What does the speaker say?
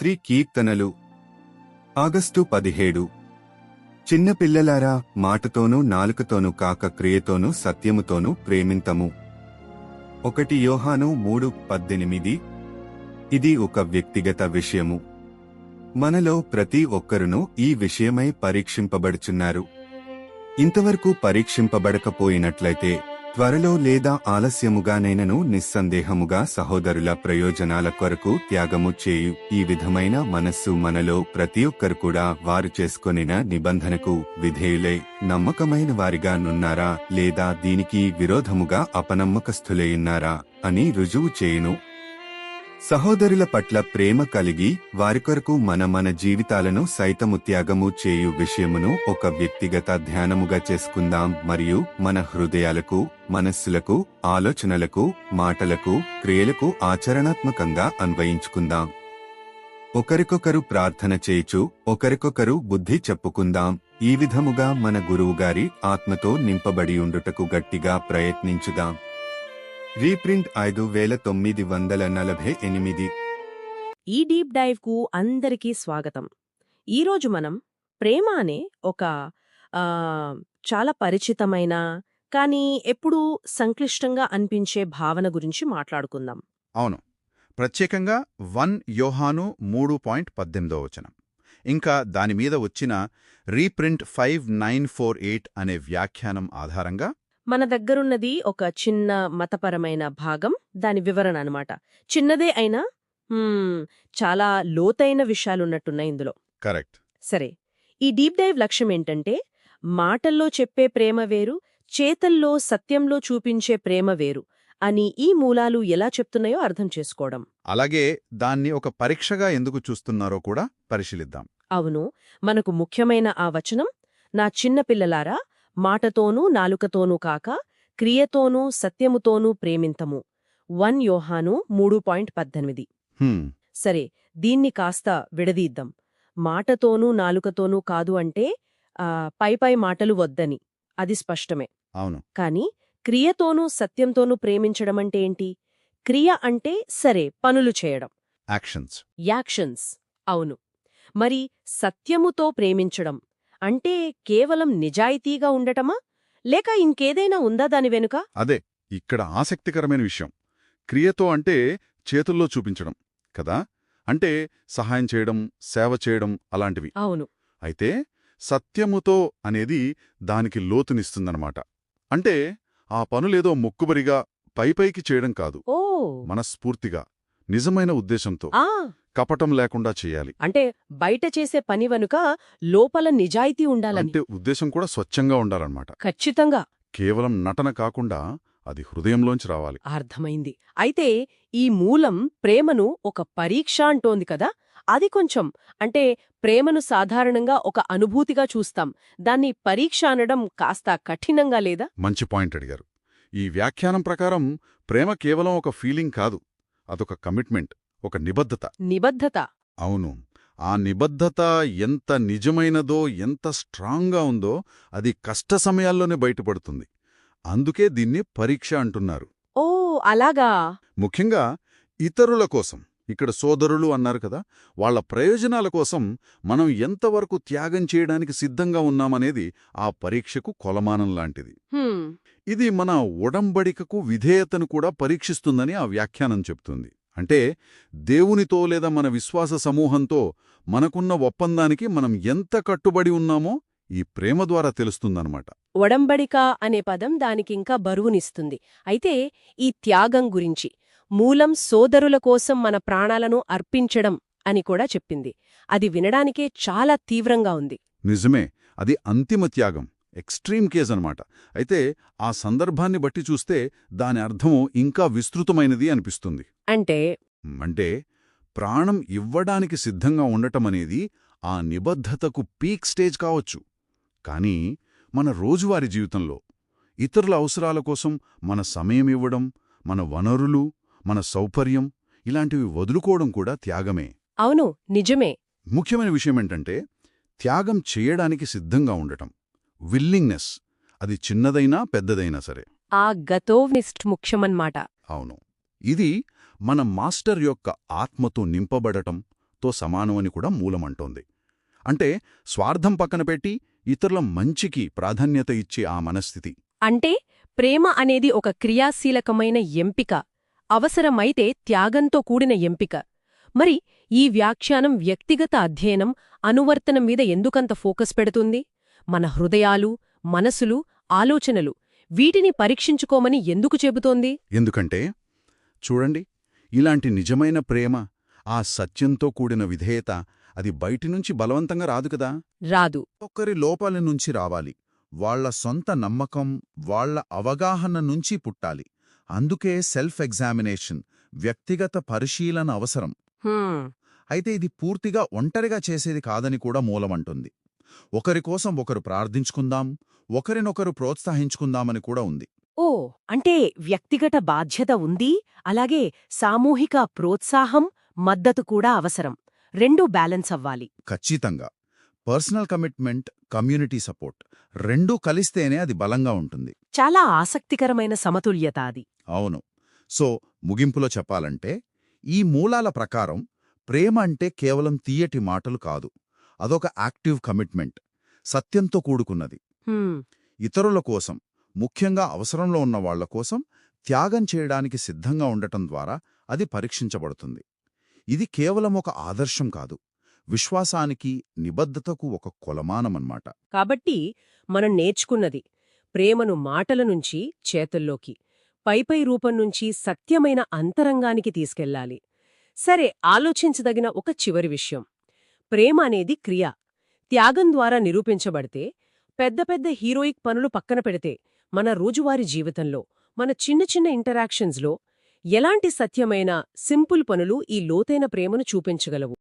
రాత్రి కీర్తనలు. ఆగస్టు పదిహేడు. చిన్నపిల్లలారా మాటతోనూ నాలుకతోనూ కాక క్రియతోనూ సత్యముతోనూ ప్రేమింతము. ఒకటి యోహాను మూడు పద్దెనిమిది. ఇది ఒక వ్యక్తిగత విషయము. మనలో ప్రతి ఒక్కరును ఈ విషయమై పరీక్షింపబడుచున్నారు. ఇంతవరకు పరీక్షింపబడకపోయినట్లయితే త్వరలో లేదా ఆలస్యముగానైనను నిస్సందేహముగా సహోదరుల ప్రయోజనాల కొరకు త్యాగము చేయు. ఈ విధమైన మనస్సు మనలో ప్రతి ఒక్కరు కూడా వారు చేసుకొనిన నిబంధనకు విధేయులై నమ్మకమైన వారిగా నున్నారా లేదా దీనికి విరోధముగా అపనమ్మకస్థులైయున్నారా అని రుజువు చేయును. సహోదరుల పట్ల ప్రేమ కలిగి వారి కొరకు మన మన జీవితాలను సైతము త్యాగము చేయు విషయమును ఒక వ్యక్తిగత ధ్యానముగా చేసుకుందాం మరియు మన హృదయాలకు మనస్సులకు ఆలోచనలకు మాటలకు క్రియలకు ఆచరణాత్మకంగా అన్వయించుకుందాం. ఒకరికొకరు ప్రార్థన చేయుచు ఒకరికొకరు బుద్ధి చెప్పుకుందాం. ఈ విధముగా మన గురువుగారి ఆత్మతో నింపబడి ఉండుటకు గట్టిగా ప్రయత్నించుదాం. రీప్రింట్ ఐదు వేల తొమ్మిది వందల నలభై ఎనిమిది. ఈ డీప్ డైవ్కు అందరికీ స్వాగతం. ఈరోజు మనం ప్రేమ అనే ఒక చాలా పరిచితమైన కానీ ఎప్పుడూ సంక్లిష్టంగా అనిపించే భావన గురించి మాట్లాడుకుందాం. అవును. ప్రత్యేకంగా వన్ యోహాను మూడు పాయింట్ పద్దెనిమిదో వచనం. ఇంకా దానిమీద వచ్చిన reprint five nine four eight అనే వ్యాఖ్యానం ఆధారంగా మన దగ్గరున్నది ఒక చిన్న మతపరమైన భాగం దాని వివరణ అన్నమాట. చిన్నదే అయినా చాలా లోతైన విషయాలున్నట్టున్నాయి ఇందులో. కరెక్ట్. సరే ఈ డీప్ డైవ్ లక్ష్యం ఏంటంటే మాటల్లో చెప్పే ప్రేమ వేరు చేతల్లో సత్యంలో చూపించే ప్రేమ వేరు అని ఈ మూలాలు ఎలా చెప్తున్నాయో అర్థం చేసుకోవడం. అలాగే దాన్ని ఒక పరీక్షగా ఎందుకు చూస్తున్నారో కూడా పరిశీలిద్దాం. అవును మనకు ముఖ్యమైన ఆ వచనం నా చిన్న పిల్లలారా మాటతోనూ నాలుకతోనూ కాక క్రియతోనూ సత్యముతోనూ ప్రేమింతము. వన్ యోహాను మూడు పాయింట్ పద్దెనిమిది. సరే దీన్ని కాస్త విడదీద్దాం. మాటతోనూ నాలుకతోనూ కాదు అంటే ఆ, పై పై మాటలు వద్దని. అది స్పష్టమే. అవును. కాని క్రియతోనూ సత్యంతోనూ ప్రేమించడమంటే ఏంటి? క్రియ అంటే సరే పనులు చేయడం. యాక్షన్స్. యాక్షన్స్. అవును. మరి సత్యముతో ప్రేమించడం అంటే కేవలం నిజాయితీగా ఉండటమా? లేక ఇంకేదైనా ఉందా దాని వెనుక? అదే ఇక్కడ ఆసక్తికరమైన విషయం. క్రియతో అంటే చేతుల్లో చూపించడం కదా? అంటే సహాయం చేయడం సేవ చేయడం అలాంటివి. అవును. అయితే సత్యముతో అనేది దానికి లోతునిస్తుందన్నమాట. అంటే ఆ పనులేదో మొక్కుబరిగా పైపైకి చేయడం కాదు. మనస్ఫూర్తిగా నిజమైన ఉద్దేశంతో. కపటం లేకుండా చేయాలి. అంటే బయట చేసే పని వెనుక లోపల నిజాయితీ ఉండాలని. అంటే ఉద్దేశం కూడా స్వచ్ఛంగా ఉండాలన్నమాట. ఖచ్చితంగా. కేవలం నటన కాకుండా అది హృదయంలోంచి రావాలి. అర్థమైంది. అయితే ఈ మూలం ప్రేమను ఒక పరీక్ష అంటోంది కదా? అది కొంచెం అంటే ప్రేమను సాధారణంగా ఒక అనుభూతిగా చూస్తాం. దాన్ని పరీక్ష అనడం కాస్త కఠినంగా లేదా? మంచి పాయింట్ అడిగారు. ఈ వ్యాఖ్యానం ప్రకారం ప్రేమ కేవలం ఒక ఫీలింగ్ కాదు అదొక కమిట్మెంట్. ఒక నిబద్ధత. నిబద్ధత. అవును. ఆ నిబద్ధత ఎంత నిజమైనదో ఎంత స్ట్రాంగ్గా ఉందో అది కష్ట సమయాల్లోనే బయటపడుతుంది. అందుకే దీన్ని పరీక్ష అంటున్నారు. ఓ అలాగా? ముఖ్యంగా ఇతరుల కోసం. ఇక్కడ సోదరులు అన్నారు కదా వాళ్ళ ప్రయోజనాల కోసం మనం ఎంతవరకు త్యాగం చేయడానికి సిద్ధంగా ఉన్నామనేది ఆ పరీక్షకు కొలమానం లాంటిది. ఇది మన ఒడంబడికకు విధేయతను కూడా పరీక్షిస్తుందని ఆ వ్యాఖ్యానం చెప్తుంది. అంటే దేవునితో లేదా మన విశ్వాస సమూహంతో మనకున్న ఒప్పందానికి మనం ఎంత కట్టుబడి ఉన్నామో ఈ ప్రేమ ద్వారా తెలుస్తుందన్నమాట. ఒడంబడిక అనే పదం దానికింకా బరువునిస్తుంది. అయితే ఈ త్యాగం గురించి మూలం సోదరుల కోసం మన ప్రాణాలను అర్పించడం అని కూడా చెప్పింది. అది వినడానికే చాలా తీవ్రంగా ఉంది. నిజమే అది అంతిమ త్యాగం. ఎక్స్ట్రీమ్ కేస్ అన్నమాట. అయితే ఆ సందర్భాన్ని బట్టి చూస్తే దాని అర్థము ఇంకా విస్తృతమైనది అనిపిస్తుంది. అంటే? అంటే ప్రాణం ఇవ్వడానికి సిద్ధంగా ఉండటమనేది ఆ నిబద్ధతకు పీక్ స్టేజ్ కావచ్చు. కానీ మన రోజువారీ జీవితంలో ఇతరుల అవసరాల కోసం మన సమయం ఇవ్వడం మన వనరులు మన సౌకర్యం ఇలాంటివి వదులుకోవడం కూడా త్యాగమే. అవును నిజమే. ముఖ్యమైన విషయమేంటంటే త్యాగం చేయడానికి సిద్ధంగా ఉండటం. విల్లింగ్నెస్ అది చిన్నదైనా పెద్దదైనా సరే. ఆ గతోవ్నిస్ట్ ముఖ్యమన్నమాట అవును. ఇది మన మాస్టర్ యొక్క ఆత్మతో నింపబడటం తో సమానమని కూడా మూలమంటోంది. అంటే స్వార్థం పక్కన పెట్టి ఇతరుల మంచికి ప్రాధాన్యత ఇచ్చే ఆ మనస్థితి. అంటే ప్రేమ అనేది ఒక క్రియాశీలకమైన ఎంపిక. అవసరమైతే త్యాగంతో కూడిన ఎంపిక. మరి ఈ వ్యాఖ్యానం వ్యక్తిగత అధ్యయనం అనువర్తనం మీద ఎందుకంత ఫోకస్ పెడుతుంది? మన హృదయాలు మనసులు ఆలోచనలు వీటిని పరీక్షించుకోమని ఎందుకు చెబుతోంది? ఎందుకంటే చూడండి ఇలాంటి నిజమైన ప్రేమ ఆ సత్యంతో కూడిన విధేయత అది బయటినుంచి బలవంతంగా రాదు కదా? రాదు. ఒక్కరి లోపల నుంచి రావాలి. వాళ్ళ సొంత నమ్మకం వాళ్ళ అవగాహన నుంచి పుట్టాలి. అందుకే సెల్ఫ్ ఎగ్జామినేషన్ వ్యక్తిగత పరిశీలన అవసరం. అయితే ఇది పూర్తిగా ఒంటరిగా చేసేది కాదని కూడా మూలమంటుంది ఒకరి కోసం ఒకరు ప్రార్థించుకుందాం ఒకరినొకరు ప్రోత్సహించుకుందామని కూడా ఉంది. ఓ అంటే వ్యక్తిగత బాధ్యత ఉంది అలాగే సామూహిక ప్రోత్సాహం మద్దతు కూడా అవసరం. రెండూ బ్యాలెన్స్ అవ్వాలి. ఖచ్చితంగా. పర్సనల్ కమిట్మెంట్ కమ్యూనిటీ సపోర్ట్ రెండూ కలిస్తేనే అది బలంగా ఉంటుంది. చాలా ఆసక్తికరమైన సమతుల్యత అది. అవును. సో ముగింపులో చెప్పాలంటే ఈ మూలాల ప్రకారం ప్రేమ అంటే కేవలం తీయటి మాటలు కాదు. అదొక యాక్టివ్ కమిట్మెంట్ సత్యంతో కూడుకున్నది. ఇతరుల కోసం ముఖ్యంగా అవసరంలో ఉన్న వాళ్ళ కోసం త్యాగం చేయడానికి సిద్ధంగా ఉండటం ద్వారా అది పరీక్షించబడుతుంది. ఇది కేవలం ఒక ఆదర్శం కాదు విశ్వాసానికి నిబద్ధతకు ఒక కొలమానమన్నమాట. కాబట్టి మనం నేర్చుకున్నది ప్రేమను మాటల నుంచి చేతుల్లోకి పైపై రూపం నుంచి సత్యమైన అంతరంగానికి తీసుకెళ్ళాలి. సరే ఆలోచించదగిన ఒక చివరి విషయం. ప్రేమ అనేది క్రియ. త్యాగం ద్వారా నిరూపించబడితే పెద్ద పెద్ద హీరోయిక్ పనులు పక్కన పెడితే మన రోజువారీ జీవితంలో మన చిన్న చిన్న ఇంటరాక్షన్స్లో ఎలాంటి సత్యమైన సింపుల్ పనులు ఈ లోతైన ప్రేమను చూపించగలవు?